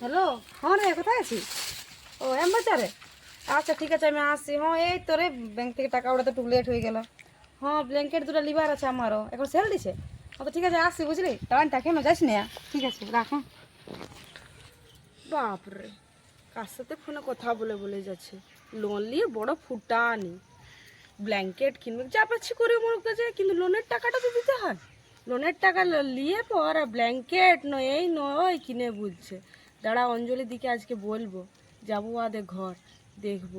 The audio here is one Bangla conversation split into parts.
হ্যালো? হ্যাঁ রে, কোথায় আছিস? ও এম বাজারে আচ্ছা ঠিক আছে, আমি আসছি। হ্যাঁ এই তো রে ব্যাংক থেকে টাকা ওঠাতে একটু লেট হয়ে গেল। হ্যাঁ ব্ল্যাঙ্কেট দুটো লিবার আছে আমারও। এখন সেল দিছে? ও তো ঠিক আছে, আসছি, বুঝলি? দাঁড়ান তা কেন যাস না ঠিক আছে, রাখ হ্যাঁ। বাপরে, কার সাথে ফোনে কথা বলে বলে যাচ্ছে? লোন নিয়ে বড় ফুটানি। ব্ল্যাঙ্কেট কিনবে, যা পাচ্ছি করে মনে করছে কিন্তু লোনের টাকাটা তো দিতে হয়। লোনের টাকা নিয়ে পর ব্ল্যাঙ্কেট নয়, এই নয়, কিনে বুঝছে। দাঁড়া অঞ্জলির দিকে আজকে বলব যাব আদে ঘর দেখব।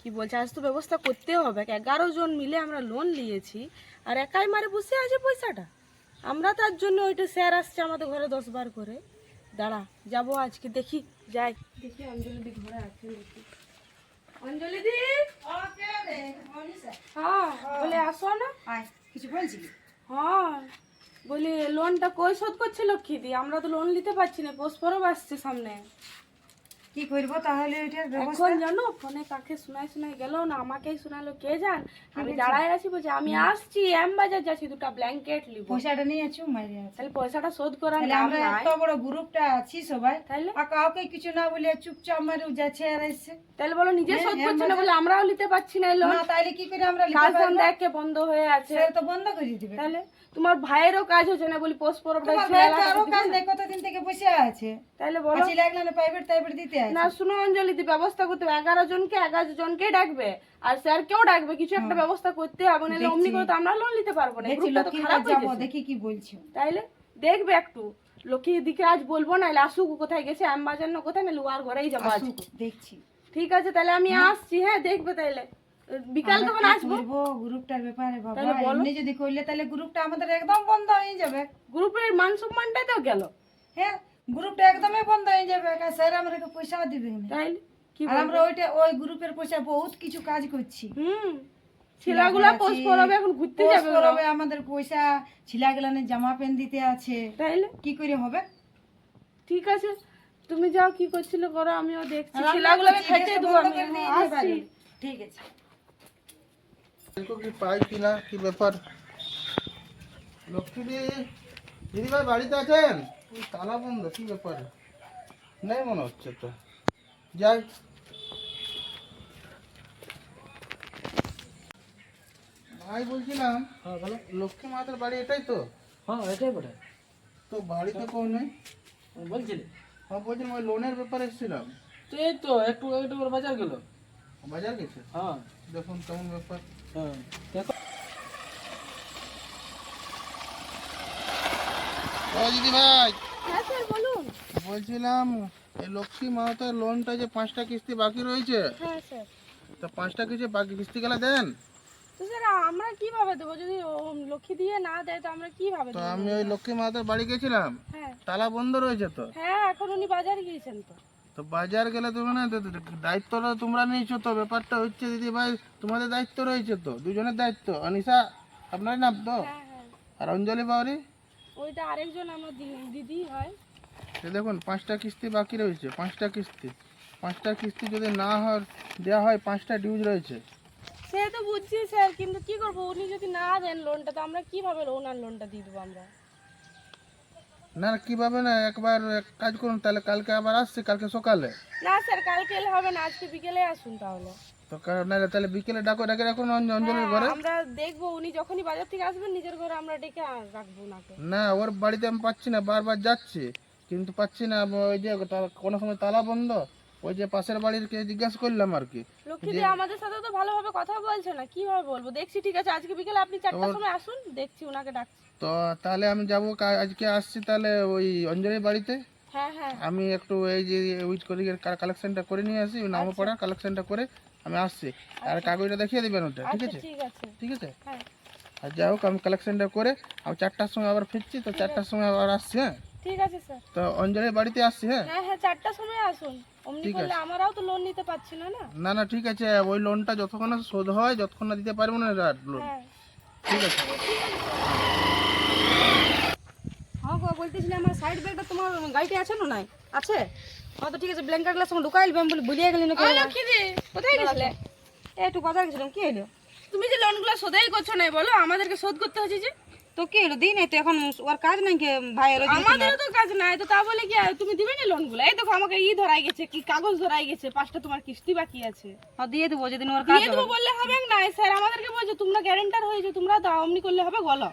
কি বলছে? আজ তো ব্যবস্থা করতে হবে। এগারো জন মিলে আমরা লোন নিয়েছি আর একাই মারে বসে আছে পয়সাটা। আমরা তার জন্য ওইটা স্যার আসছে আমাদের ঘরে দশ বার করে। দাঁড়া যাব আজকে দেখি যাই। দেখি অঞ্জলি দি ঘরে আছে দেখি অঞ্জলি দি হ্যাঁ বলে আসো না। কিছু বলছি হ্যাঁ। বলি লোনটা কই শোধ করছে লক্ষ্মী দি আমরা তো লোন নিতে পারছি না পোস্ট পরব আসছে সামনে। কি করব তাহলে ওইটার এখন জানো ফোনে কাকে শোনাই শোনাই গেল না আমাকেই শোনালো কে জান? আমি দাঁড়ায় আছি বলছে আমি আসছি এম বাজার যাচ্ছি দুটা ব্ল্যাঙ্কেট লিব পয়সাটা নিয়ে আছো মারি তাহলে পয়সাটা শোধ করার তাহলে আমরা এত বড় গ্রুপটা আছি সবাই তাহলে? আর কাউকে কিছু না বলে চুপচাপ মারে যাচ্ছে আর এসছে। তাহলে বলো নিজে শোধ করছে না বলে আমরাও নিতে পারছি না লোন না তাইলে কি করে আমরা কাজ ধান্দা একে বন্ধ হয়ে আছে। তো বন্ধ করে দিবে। তাহলে? তোমার ভাইয়েরও কাজ হচ্ছে না বলি পোস্ট পরবটা আরও কাজ নেই কতদিন থেকে বসে আছে? তাহলে বলো। আছি লাগলে না প্রাইভেট প্রাইভেট দিতে না শুনো অঞ্জলি দি ব্যবস্থা করতে হবে। এগারো জনকে এগারো জনকে ডাকবে। আর স্যার কেউ ডাকবে। কিছু একটা ব্যবস্থা করতে হবে নাহলে অমনি করে তো আমরা লোন নিতে পারব না। গ্রুপটা তো খারাপ হয়ে গেছে। দেখি কি বলছো। তাইলে দেখবে একটু। লক্ষ্মীর দিকে আজ বলব না আসুক কোথায় গেছে আম বাজার না কোথায় না লোয়ার ঘরেই যাব আজ। দেখছি। ঠিক আছে তাহলে আমি আসছি হ্যাঁ দেখবে তাইলে। বিকাল তখন আসব। গ্রুপটার ব্যাপারে বাবা এমনি যদি তাহলে গ্রুপটা আমাদের একদম বন্ধ হয়ে যাবে। গ্রুপের মান সম্মানটাই তো গেল। হ্যাঁ গ্রুপটা একদমই বন্ধ হয়ে যাবে কারণ স্যার আমাদেরকে পয়সাও দিবে না। তাইলে কি আর আমরা ওইটা ওই গ্রুপের পয়সা বহুত কিছু কাজ করছি। হুম ছেলেগুলা পোস্ট পরবে এখন ঘুরতে যাবে। আমাদের পয়সা ছিলাগুলানে জামা প্যান্ট দিতে আছে। তাইলে? কি করে হবে? ঠিক আছে তুমি যাও কি করছিলে করো আমিও দেখছি। আর আমরা ছেলেগুলোকে তো খাইতে জিজ্ঞাসা দেবো আমি হ্যাঁ, আসছি। ঠিক আছে। কি পাই কিনা কি ব্যাপার? লক্ষ্মী দিদি ভাই বাড়িতে আছেন? তালা বন্ধ কি ব্যাপার? নেই মনে হচ্ছে তো। যাই। ভাই বলছিলাম লক্ষ্মী মাতার বাড়ি এটাই তো? হ্যাঁ এটাই বটে। তো বাড়িতে কোন নেই? বলছিলে? হ্যাঁ বলছিলাম ওই লোনের ব্যাপারে এসেছিলাম। তো এই তো একটু একটু করে বাজার গেল। বাজার গেছে? হ্যাঁ। দেখুন কেমন ব্যাপার। হ্যাঁ দেখো। ও দিদি ভাই। হ্যাঁ বলছিলাম এই লক্ষ্মী মাতার লোনটা যে পাঁচটা কিস্তি বাকি রয়েছে হ্যাঁ তা পাঁচটা কিছু বাকি কিস্তি গেলে দেন। আমরা কীভাবে দেবো? যদি লক্ষ্মী দিয়ে না দেয় তো আমরা কীভাবে তো আমি ওই লক্ষ্মী মাতার বাড়ি গেছিলাম হ্যাঁ। তালা বন্ধ রয়েছে তো? হ্যাঁ এখন উনি বাজারে গিয়েছেন তো। তো বাজার গেলে তুমি না তো- তো- দায়িত্বটা তোমরা নিয়েছো তো ব্যাপারটা হচ্ছে দিদি ভাই তোমাদের দায়িত্ব রয়েছে তো দুজনের দায়িত্ব। অনিশা আপনার নাম তো? আর অঞ্জলি বাউরি? ওইটা আরেকজন আমার দিদি হয়। দেখুন পাঁচটা কিস্তি বাকি রয়েছে পাঁচটা কিস্তি। পাঁচটা কিস্তি যদি না হয় দেওয়া হয় পাঁচটা ডিউজ রয়েছে। সে তো বুঝছি স্যার কিন্তু কি করব? উনি যদি না দেন লোনটা তো আমরা কীভাবে ওনার লোনটা দিয়ে দেবো আমরা? না না, কীভাবে না? একবার এক কাজ করুন তাহলে কালকে আবার আসছি কালকে সকালে। না স্যার কালকে এলে হবে না আজকে বিকেলে আসুন তাহলে। তো নাহলে তাহলে বিকেলে ডাকো ডাকে রাখুন অঞ্জ- অঞ্জলির ঘরে? আমরা দেখব উনি যখনই বাজার থেকে আসবেন নিজের ঘরে আমরা ডেকে রাখব ওনাকে। না ওর বাড়িতে আমি পাচ্ছি না বারবার যাচ্ছি। কিন্তু পাচ্ছি না ওই যে কোনো সময় তালা বন্ধ। ওই যে পাশের বাড়ির কে জিজ্ঞাসা করলাম আর কি। আমাদের সাথে তো ভালোভাবে কথা বলছে না কীভাবে বলব? দেখছি ঠিক আছে আজকে বিকেলে আপনি চারটার সময় আসুন দেখছি ওনাকে ডাকছি। তো তাহলে আমি যাব আজকে আসছি তাহলে ওই অঞ্জলির বাড়িতে। হ্যাঁ হ্যাঁ। আমি একটু এই যে উইচ করি কালেকশনটা করে নিয়ে আসি নামও পড়া কালেকশনটা করে আমি আসছি। আর কাগজটা দেখিয়ে দিবেন ওটা ঠিক আচ্ছা আছে? ঠিক আছে। ঠিক আছে? হ্যাঁ। আর যাই হোক আমি কালেকশনটা করে আমি চারটার সময় আবার ফিরছি তো চারটার সময় আবার আসছি হ্যাঁ? ঠিক আছে স্যার। তো অঞ্জলির বাড়িতে আসছি হ্যাঁ? হ্যাঁ হ্যাঁ চারটার সময় আসুন। অমনি ঠিক করলে আমরাও তো লোন নিতে পারছি না না? না না ঠিক আছে ওই লোনটা যতক্ষণ শোধ হয় যতক্ষণ না দিতে পারব না লোন হ্যাঁ। ঠিক আছে। হ্যাঁ গো বলতেছিলাম আমার সাইড ব্যাগটা তোমার গাড়িতে আছে না নাই? আছে? তো ঠিক আছে ব্ল্যাঙ্কেটগুলো সঙ্গে ঢুকাই দিলাম বলে ভুলিয়ে গেলি না কোথায় গেছিলে? একটু বাজার গেছিলাম কি হলো? তুমি যে লোনগুলো শোধাই করছ না বলো আমাদেরকে শোধ করতে হচ্ছে যে। তো কি হলো দিই নাই তো এখন ওর কাজ নাই কি? ভাইয়ের আমাদেরও তো কাজ নাই তো তা বলে কি তুমি দিবে না লোনগুলো? এই দেখো আমাকে ই ধরাই গেছে কি কাগজ ধরাই গেছে পাঁচটা তোমার কিস্তি বাকি আছে। হ্যাঁ, দিয়ে দেবো যেদিন ওর কাজ দিয়ে দেবো বললে হবে না স্যার আমাদেরকে বলছে তোমরা গ্যারেন্টার হয়েছে তোমরা দাও অমনি করলে হবে বলো।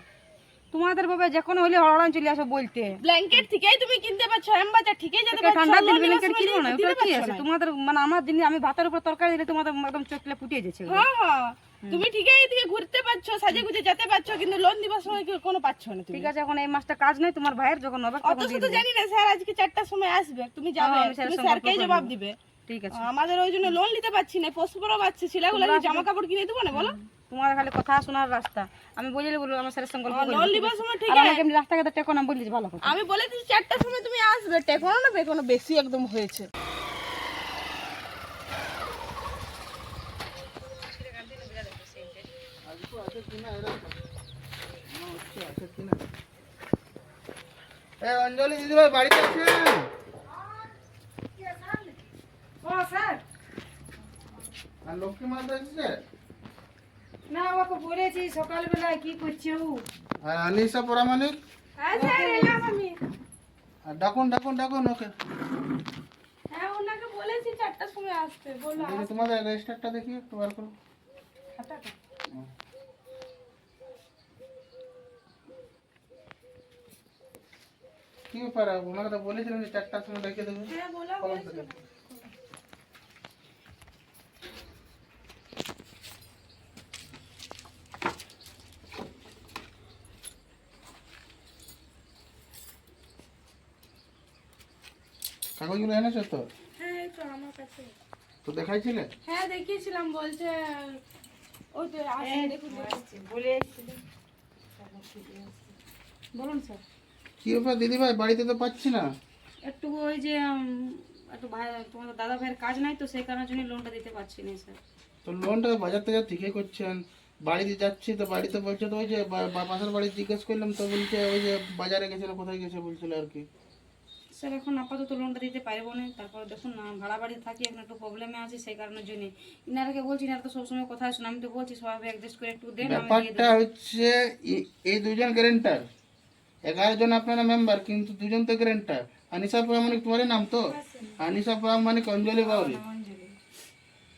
তোমাদের বাবা যখন হইলে হড়ান চলে আসো বলতে। ব্ল্যাঙ্কেট থেকেই তুমি কিনতে পারছ এমবাজার ঠিকই যেতে ঠান্ডা দিন ব্ল্যাঙ্কেট কিনবো না ওটা কি আছে? তোমাদের মানে আমার দিন আমি ভাতের উপর তরকারি দিলে তোমাদের একদম চোখলে ফুটিয়ে যাচ্ছে হ্যাঁ হ্যাঁ। তুমি ঠিকই এদিকে ঘুরতে পারছ সাজে গুজে যেতে পারছ কিন্তু লোন দিবার সময় কি কোনো পাচ্ছ না তুমি? ঠিক আছে এখন এই মাসটা কাজ নাই তোমার ভাইয়ের যখন হবে অত শুধু জানি না স্যার আজকে চারটার সময় আসবে তুমি যাবে হ্যাঁ, স্যারের তুমি স্যারকেই জবাব দিবে। ঠিক আছে। আমাদের ওই জন্য লোন নিতে পারছি না পশুপরও পাচ্ছে ছেলেগুলো জামা কাপড় কিনে দেবো না বলো? তোমার খালি কথা শোনার রাস্তা। আমি বলি বলব আমার স্যারের সঙ্গে সময় ঠিক আমাকে এমনি রাস্তাঘাটে টেকো না বললিস ভালো কথা। আমি বলে দিচ্ছি চারটার সময় তুমি আসবে টেকনো না বেকনো বেশি একদম হয়েছে। অঞ্জলি দিদি বাড়িতে আছেন? স্যার। আর লক্ষ্মী এসেছে? না ওকে বলেছি সকালবেলায় কি করছে ও। আর আনিসা পরামানিক হ্যাঁ স্যার এলাম আমি আর ডাকুন ডাকুন ডাকুন ওকে। হ্যাঁ ওনাকে বলেছি চারটার সময় আসতে বলল তোমাদের রেজিস্টারটা দেখি একটু বার করো। কি ব্যাপার? ওনাকে তো বলেছিলাম যে চারটার সময় ডেকে দেবে। হ্যাঁ বলো কলমটা কাগজগুলো এনেছো তো? হ্যাঁ এই তো আমার কাছে। তো দেখাইছিলে? হ্যাঁ দেখিয়েছিলাম বলছে ওই তো আসছে দেখুন বলে বলুন স্যার। কি ব্যাপার দিদি ভাই বাড়িতে তো পাচ্ছি না। একটু ওই যে একটু ভাই তোমাদের দাদা ভাইয়ের কাজ নাই তো সেই কারণের জন্য লোনটা দিতে পারছি না স্যার। তো লোনটা বাজার থেকে ঠিকই করছেন। বাড়িতে যাচ্ছি তো বাড়িতে বলছে তো ওই যে পাশের বাড়ি জিজ্ঞেস করলাম তো বলছে ওই যে বাজারে গেছিল কোথায় গেছে বলছিল আর কি। স্যার এখন আপাতত লোনটা দিতে পারব না। তারপরে দেখুন না ভাড়া বাড়িতে থাকি এখন একটু প্রবলেমে আছি সেই কারণের জন্য। ইনারকে বলছি ইনারা তো সবসময় কথা শোনা আমি তো বলছি সবাই অ্যাডজাস্ট করে একটু দেন ব্যাপারটা হচ্ছে এ- এই দুজন গ্যারেন্টার এগারো জন আপনারা মেম্বার কিন্তু দুজন তো গ্যারেন্টার আনিসা প্রামাণিক তোমার নাম তো? আনিসা প্রামাণিক অঞ্জলি বাউরি।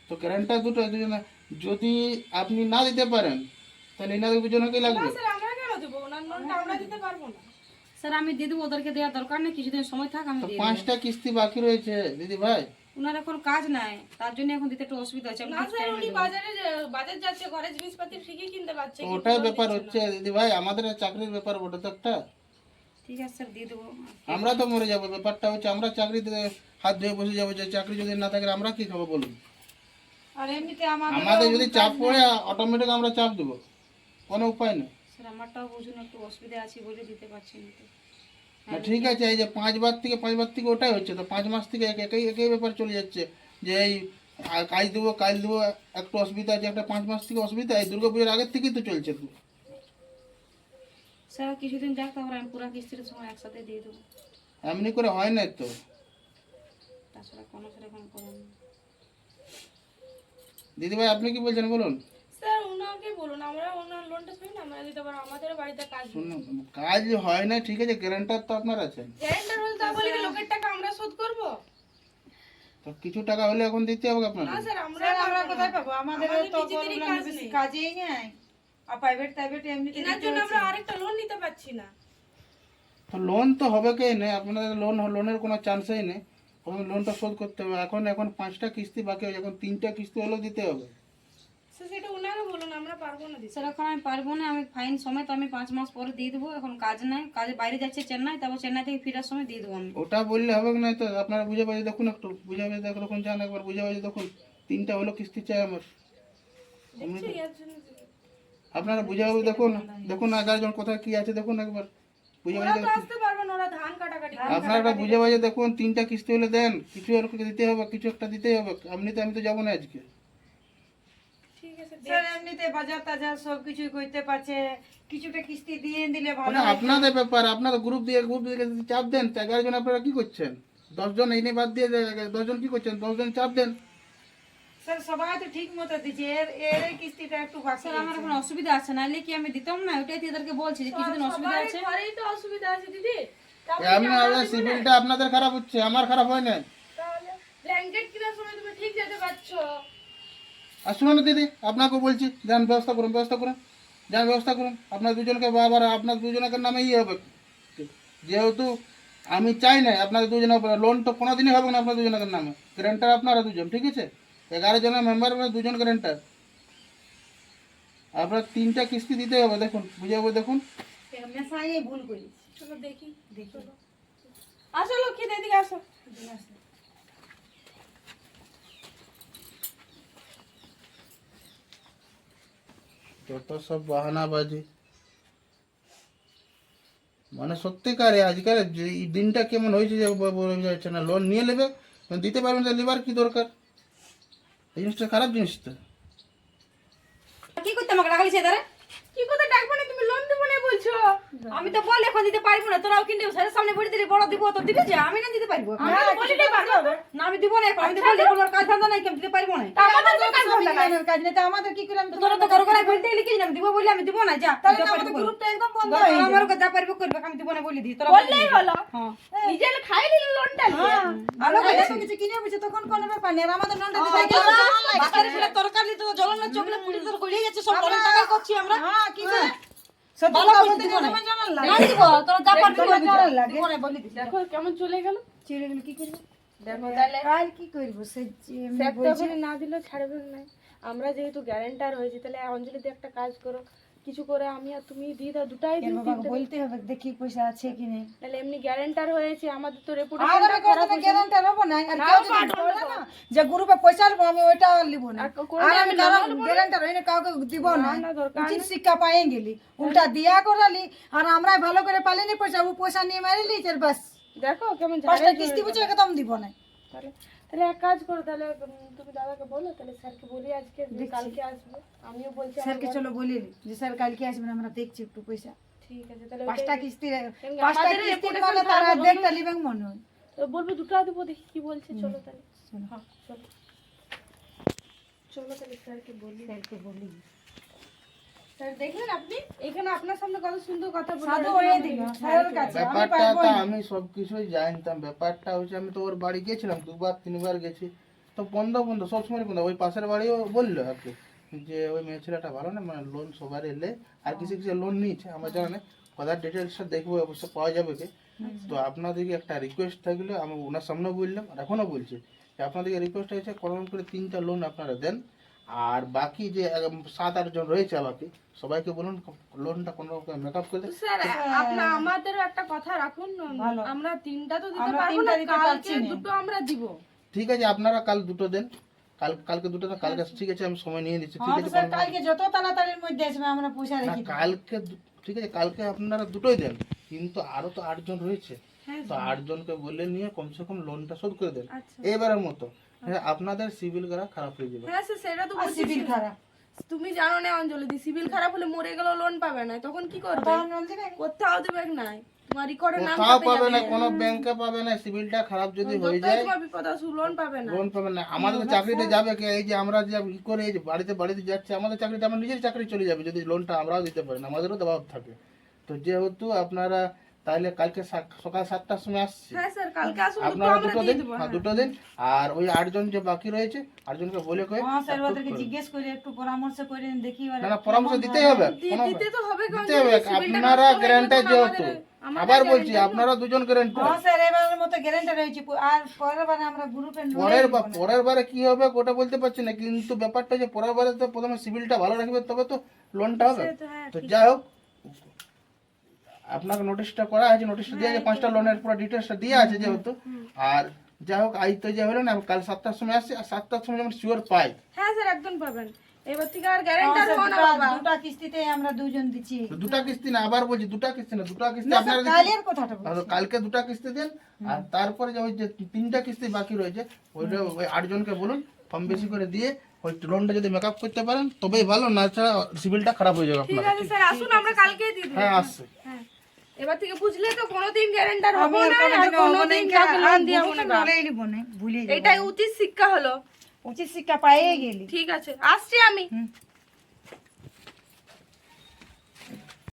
তো গ্যারেন্টার দুটো দুজন যদি আপনি না দিতে পারেন তাহলে এনাদের দুজনকেই লাগবে। আমরা কেন দেবো? আমরা দিতে পারব না। স্যার আমি দিয়ে দেবো ওদেরকে দেওয়ার দরকার নেই কিছুদিন সময় থাক আমি দিয়ে পাঁচটা কিস্তি বাকি রয়েছে দিদি ভাই। ওনার এখন কাজ নাই তার জন্য এখন দিতে একটু অসুবিধা হচ্ছে না স্যার উনি বাজারে বাজার যাচ্ছে ঘরে জিনিসপাতি ঠিকই কিনতে পারছে ওটাই ব্যাপার হচ্ছে দিদি ভাই আমাদের চাকরির ব্যাপার ওটা তো একটা। ঠিক আছে স্যার দিয়ে দেবো। আমরা তো মরে যাব ব্যাপারটা হচ্ছে আমরা চাকরিতে হাত ধুয়ে বসে যাব যে চাকরি যদি না থাকে আমরা কি খাব বলুন? আর এমনিতে আমাদের যদি চাপ পড়ে অটোমেটিক আমরা চাপ দেবো কোনো উপায় নেই। স্যার আমারটাও বুঝুন একটু অসুবিধা আছে বলে দিতে পারছি না তো। না ঠিক আছে এই যে পাঁচবার থেকে পাঁচবার থেকে ওটাই হচ্ছে তো পাঁচ মাস থেকে এক- একই একই ব্যাপার চলে যাচ্ছে যে এই কাজ দেবো কাজ দেবো একটু অসুবিধা আছে একটা পাঁচ মাস থেকে অসুবিধা এই দুর্গা পুজোর আগের থেকেই তো চলছে। স্যার কিছুদিন যাক তারপর আমি পুরো কিস্তির সময় একসাথে দিয়ে দেবো। এমনি করে হয় না তো। তাছাড়া কোনো স্যার করেন না। আপনি কি বলছেন বলুন। স্যার ওনাকে বলুন আমরা ওনার লোনটা শুনি না আমরা দিতে পারব আমাদের বাড়িতে কাজ শুনুন কাজ হয় না ঠিক আছে গ্যারান্টার তো আপনার আছেন গ্যারেন্টার হলে তা বলে কি লোকের টাকা আমরা শোধ করব? তো কিছু টাকা হলে এখন দিতে হবে আপনার না স্যার আমরা আমরা কোথায় পাবো? আমাদের আমাদের তো কিছুদিনই কোনো কাজ বেশি নেই। কাজেই নেই। আর প্রাইভেট প্রাইভেট এমনি জন্য আমরা আরেকটা লোন নিতে পারছি না। তো লোন তো হবে কে নেই আপনাদের লোন লোনের কোনো চান্সই নেই। লোনটা শোধ করতে হবে। এখন এখন পাঁচটা কিস্তি বাকি আছে। এখন তিনটা কিস্তি হলেও দিতে হবে। সেটা ওনাকে বলুন আমরা পারব না দিতে। স্যার আমি পারব না আমি ফাইন সময় তো আমি পাঁচ মাস পরে দিয়ে দেবো এখন কাজ নাই কাজে বাইরে যাচ্ছে চেন্নাই তারপর চেন্নাই থেকে ফেরার সময় দিয়ে দেবো আমি। ওটা বললে হবে না তো আপনারা বুঝে বাজে দেখুন একটু বুঝে বাজে দেখুন যান একবার বুঝে বাজে দেখুন তিনটা হলো কিস্তি চাই আমার। আপনারা বুঝে বাজে দেখুন দেখুন এগারো জন কোথায় কি আছে দেখুন একবার। বুঝে বাজে আপনারা বুঝে বাজে দেখুন তিনটা কিস্তি হলে দেন কিছু আর দিতে হবে কিছু একটা দিতেই হবে আপনি তো আমি তো যাব না আজকে। স্যার এমনিতে বাজার টাজার সব করতে পারছে। কিছুটা কিস্তি দিয়ে দিলে ভালো মানে আপনাদের ব্যাপার আপনারা গ্রুপ দিয়ে গ্রুপ দিয়ে চাপ দেন তো এগারো জন আপনারা কি করছেন? দশজন এই নিয়ে বাদ দিয়ে দশজন কি করছেন? দশজন চাপ দেন। স্যার সবাই তো ঠিক মতো দিচ্ছে এর এর কিস্তিটা একটু বাকি স্যার আমার এখন অসুবিধা আছে নাহলে কি আমি দিতাম না? ওটাই বলছি যে কিছুদিন অসুবিধা আছে। তো অসুবিধা আছে দিদি। সিভিলটা আপনাদের খারাপ হচ্ছে আমার খারাপ হয় না তাহলে ব্ল্যাঙ্কেট কেনার সময় তুমি ঠিক যেতে পারছ। আর শুনুন না দিদি, আপনাকে বলছি, যান ব্যবস্থা করুন ব্যবস্থা করুন। যান ব্যবস্থা করুন। আপনার দুজনকে আবার আপনার দুজনের নামে ইয়ে হবে। যেহেতু আমি চাই না আপনাদের দুজনের লোন তো কোনো দিনই হবে না আপনার দুজনের নামে। গ্যারেন্টার আপনারা দুজন, ঠিক আছে? এগারো জনের মেম্বার দুজন গ্যারেন্টার আপনার তিনটা কিস্তি দিতে হবে, দেখুন, বুঝে হবে দেখুন। মেশাই ভুল করি চলো দেখি চলো আসো লক্ষ্মী এদিকে আসো। যত সব বাহানাবাজি মানে সত্যিকারে আজকাল যে এই দিনটা কেমন হয়েছে যে ব- বোঝা যাচ্ছে না লোন নিয়ে নেবে দিতে পারবেন না লিবার কি দরকার এই জিনিসটা খারাপ জিনিস তো কি করতে আমাকে ডাকালি সে ধরে কি কথা ডাকবো না তুমি? লোন দেবো না বলছো? আমি তো বল এখন দিতে পারব না। তোরাও কিনতে স্যারের সামনে বলে দিলে বড় দিব তো দিবি যে। আমি না দিতে পারব আমি তো বলি নাই পারব। না। না আমি দিব না এখন। আমি তো বলি এখন কাজ ধান্দা নাই কেমন দিতে পারব না। আমাদের তো কাজ না নেই? তো আমাদের কি করে তোরা তো ঘর করে বলতে গেলে কি আমি দিব বলি আমি দিব না যা তাহলে আমাদের গ্রুপটা একদম বন্ধ হয়ে আমার যা পারব করবে আমি দিব না বলি দি তোরা বললেই হলো। হ্যাঁ। নিজের খাই নিল লোনটা নিয়ে। আলো কাছে কিছু কিনে বুঝে তখন কোন ব্যাপার নেই আমাদের নন্টা দিতে গেল বাজারে ফেলে তরকারি তো জ্বলনা পুড়ি তোর গলিয়ে যাচ্ছে সব টাকা করছি আমরা। হ্যাঁ কি করে ভালো করে দিব না না দিব তোরা যা পারবি করবি দিব বলি দিছি দেখো কেমন চলে গেল। চিড়ে গেল কি করবি? দেখো তাহলে। কাল কি করব? সে না দিলেও ছাড়বে না। আমরা যেহেতু গ্যারেন্টার হয়েছি তাহলে অঞ্জলি দিয়ে একটা কাজ করো। কিছু করে আমি আর তুমি দিয়ে দাও দুটাই দিন বলতে হবে দেখি পয়সা আছে কি নেই তাহলে এমনি গ্যারেন্টার হয়েছে আমাদের তো রেপুটেশন কোথাও গ্যারান্টার হব না আর কেউ যদি বলে না যে গ্রুপে পয়সা নেব আমি ওইটা আর লিব না। আর আমি গ্যারান্টার হইনি কাউকে দিব না না, উচিত শিক্ষা পাইয়ে গেলি। উল্টা দিয়া করালি আর আমরা ভালো করে পালিনি পয়সা ও পয়সা নিয়ে মারিলি বাস। দেখো কেমন পাঁচটা কিস্তি বুঝে একদম দিব না। তাহলে এক কাজ করো তাহলে তুমি দাদাকে বলো তাহলে স্যারকে বলি আজকে যে কালকে আসবে। আমিও বলছি স্যারকে চলো বলি যে স্যার কালকে আসবেন আমরা দেখছি একটু পয়সা। ঠিক আছে তাহলে পাঁচটা কিস্তি পাঁচটা কিস্তি মানে তারা দেখতে লিবেন মনে হয়। তো বলব দুটো দেবো দেখি কি বলছে চলো তাহলে। হ্যাঁ চলো। চলো তাহলে স্যারকে বলি। স্যারকে বলি। দেখলেন আপনি? এখানে আপনার সামনে কত সুন্দর কথা সাধু হয়ে দিল। আমি ব্যাপারটা তো আমি সব জানতাম। ব্যাপারটা হচ্ছে আমি তো ওর বাড়ি গেছিলাম দুবার তিনবার গেছি। তো বন্ধ বন্ধ সবসময় বন্ধ। ওই পাশের বাড়িও বলল আর কি যে ওই মেয়ে ছেলেটা ভালো না মানে লোন সবার এলে আর কিছু কিছু লোন নিয়েছে। আমার জানা নেই কথার ডিটেলসটা দেখব অবশ্য পাওয়া যাবে কি? তো আপনাদেরকে একটা রিকোয়েস্ট থাকলে আমি ওনার সামনে বললাম আর এখনও বলছি যে আপনাদেরকে রিকোয়েস্ট হয়েছে করে তিনটা লোন আপনারা দেন। আর বাকি যে সাত আট জন রয়েছে বাকি সবাইকে বলুন লোনটা কোনো রকম মেকআপ করে দেন। স্যার আপনার আমাদেরও একটা কথা রাখুন আমরা তিনটা তো দিতে পারব না কালকে দুটো আমরা দিব। ঠিক আছে আপনারা কাল দুটো দেন। কাল কালকে দুটো দেন কালকে ঠিক আছে আমি সময় নিয়ে নিচ্ছি। ঠিক হ্যাঁ আছে স্যার কালকে যত তাড়াতাড়ির মধ্যে আসবে আমরা পয়সা রেখে কালকে ঠিক আছে কালকে আপনারা দুটোই দেন। কিন্তু আরও তো আটজন রয়েছে। হ্যাঁ, তো আটজনকে বলে নিয়ে কমসে কম লোনটা শোধ করে দেন। আচ্ছা। এবারের মতো। হ্যাঁ, আপনাদের সিভিল করা খারাপ হয়ে যাবে। হ্যাঁ স্যার সেটা তো বলছি সিভিল খারাপ। তুমি জানো না অঞ্জলি দি সিভিল খারাপ হলে মরে গেলেও লোন পাবে না তখন কি করবে? কোথাও দেবে নাই তোমার রেকর্ডে নাম কোথাও পাবে না কোনো ব্যাংকে পাবে না সিভিলটা খারাপ যদি হয়ে যায় তোমার বিপদ আসুক লোন পাবে না। লোন পাবে না। আমাদের চাকরিতে যাবে কে? এই যে আমরা যে ই করে এই যে বাড়িতে বাড়িতে যাচ্ছে আমাদের চাকরিটা আমার নিজের চাকরি চলে যাবে যদি লোনটা আমরাও দিতে পারি না আমাদেরও দবাব থাকে। তো যেহেতু আপনারা তাহলে কালকে সকাল সাতটার সময় আসছে। হ্যাঁ আপনারা দুটো দিন হ্যাঁ দুটো দিন। আর ওই আটজন যে বাকি রয়েছে আটজনকে বলে কয়ে হ্যাঁ স্যার ওদেরকে জিজ্ঞেস করে একটু পরামর্শ করে দেখি না না পরামর্শ দিতেই হবে দিতে তো হবে দিতে হবে আপনারা গ্যারান্টার যেহেতু। আবার বলছি আপনারা দুজন গ্যারান্টার হ্যাঁ স্যার এবারের মতো রয়েছে। আর পরের বারে আমরা গ্রুপে পরের বা পরের বারে কি হবে ওটা বলতে পারছি না কিন্তু ব্যাপারটা যে পরের বারে তো প্রথমে সিভিলটা ভালো রাখবে তবে তো লোনটা হবে। তো যাই হোক আপনাকে নোটিশটা করা আছে নোটিশটা দিয়ে আছে পাঁচটা লোনের পুরো ডিটেলসটা দিয়ে আছে যেহেতু। আর যাই হোক আজ তো যে হলো না কাল সাতটার সময় আসছি আর সাতটার সময় যেমন শিওর পাই। হ্যাঁ স্যার একদম পাবেন। এবার থেকে আর গ্যারান্টার হো না বাবা। দুটা কিস্তিতে আমরা দুজন দিচ্ছি। দুটা কিস্তি না আবার বলছি দুটা কিস্তি না দুটা কিস্তি আপনারা কালের কথাটা বলছি। তাহলে কালকে দুটা কিস্তি দেন আর তারপরে যে ওই যে তিনটা কিস্তি বাকি রয়েছে ওইটা ওই আটজনকে বলুন কম বেশি করে দিয়ে ওই লোনটা যদি মেকআপ করতে পারেন তবেই ভালো না ছাড়া সিভিলটা খারাপ হয়ে যাবে ঠিক আছে স্যার আসুন আমরা কালকেই দিয়ে দেবো হ্যাঁ আসছে। হ্যাঁ। এবার থেকে বুঝলে তো কোনোদিন গ্যারান্টার হবে না আর কোনোদিন হব না, কাউকে লোন দিয়ে গ্রুপে নলেই নিব না, ভুলে যাব। এটাই উচিত শিক্ষা হলো। উচিত শিক্ষা পাইয়ে গেলি। ঠিক আছে আসছি আমি।